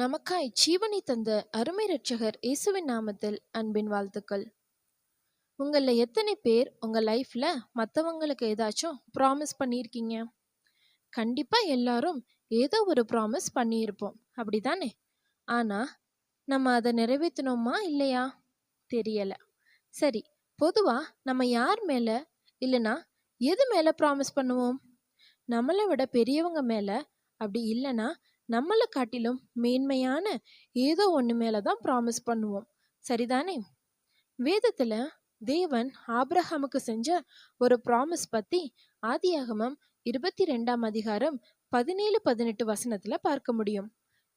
நமக்காய் ஜீவனை தந்த அருமை ரட்சகர் இயேசுவின் நாமத்தில் அன்பின் வாழ்த்துக்கள். உங்களில் எத்தனை பேர் உங்கள் லைஃப்பில் மற்றவங்களுக்கு ஏதாச்சும் ப்ராமிஸ் பண்ணியிருக்கீங்க? கண்டிப்பாக எல்லாரும் ஏதோ ஒரு ப்ராமிஸ் பண்ணியிருப்போம். அப்படிதானே ஆனால் நம்ம அதை நிறைவேற்றினோமா இல்லையா? தெரியல. சரி பொதுவாக நம்ம யார் மேலே இல்லைனா எது மேலே ப்ராமிஸ் பண்ணுவோம்? நம்மளை விட பெரியவங்க மேலே அப்படி இல்லைன்னா நம்மளை காட்டிலும் மேன்மையான ஏதோ ஒன்று மேலே தான் ப்ராமிஸ் பண்ணுவோம். சரிதானே? வேதத்தில் தேவன் ஆப்ரஹாமுக்கு செஞ்ச ஒரு ப்ராமிஸ் பற்றி ஆதியாகமம் இருபத்தி ரெண்டாம் அதிகாரம் பதினேழு பதினெட்டு வசனத்தில் பார்க்க முடியும்.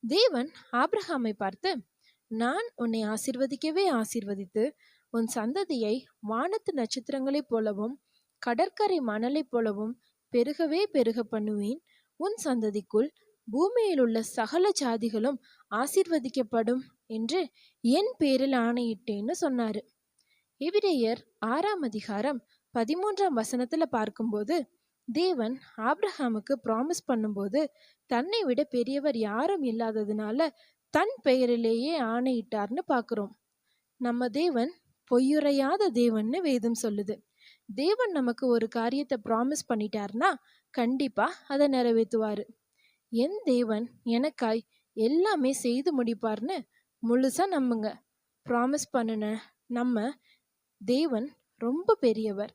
தேவன் ஆபிரகாமை பார்த்து நான் உன்னை ஆசிர்வதிக்கவே ஆசிர்வதித்து உன் சந்ததியை வானத்து நட்சத்திரங்களைப் போலவும் கடற்கரை மணலைப் போலவும் பெருகவே பெருக பண்ணுவேன். உன் சந்ததிக்குள் பூமியில் உள்ள சகல ஜாதிகளும் ஆசிர்வதிக்கப்படும் என்று என் பேரில் ஆணையிட்டேன்னு சொன்னாரு. எவிரேயர் ஆறாம் அதிகாரம் பதிமூன்றாம் வசனத்துல பார்க்கும்போது தேவன் ஆப்ரஹாமுக்கு ப்ராமிஸ் பண்ணும்போது தன்னை விட பெரியவர் யாரும் இல்லாததுனால தன் பெயரிலேயே ஆணையிட்டார்னு பார்க்குறோம். நம்ம தேவன் பொய்யுரையாத தேவன்னு வேதம் சொல்லுது. தேவன் நமக்கு ஒரு காரியத்தை ப்ராமிஸ் பண்ணிட்டார்னா கண்டிப்பா அதை நிறைவேற்றுவாரு. என் தேவன் எனக்காய் எல்லாமே செய்து முடிப்பார்னு முழுசா நம்புங்க. ப்ராமிஸ் பண்ணுன நம்ம தேவன் ரொம்ப பெரியவர்.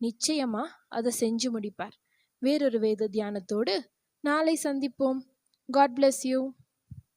நிச்சயமா அதை செஞ்சு முடிப்பார். வேறொரு வேத தியானத்தோடு நாளை சந்திப்போம். God bless you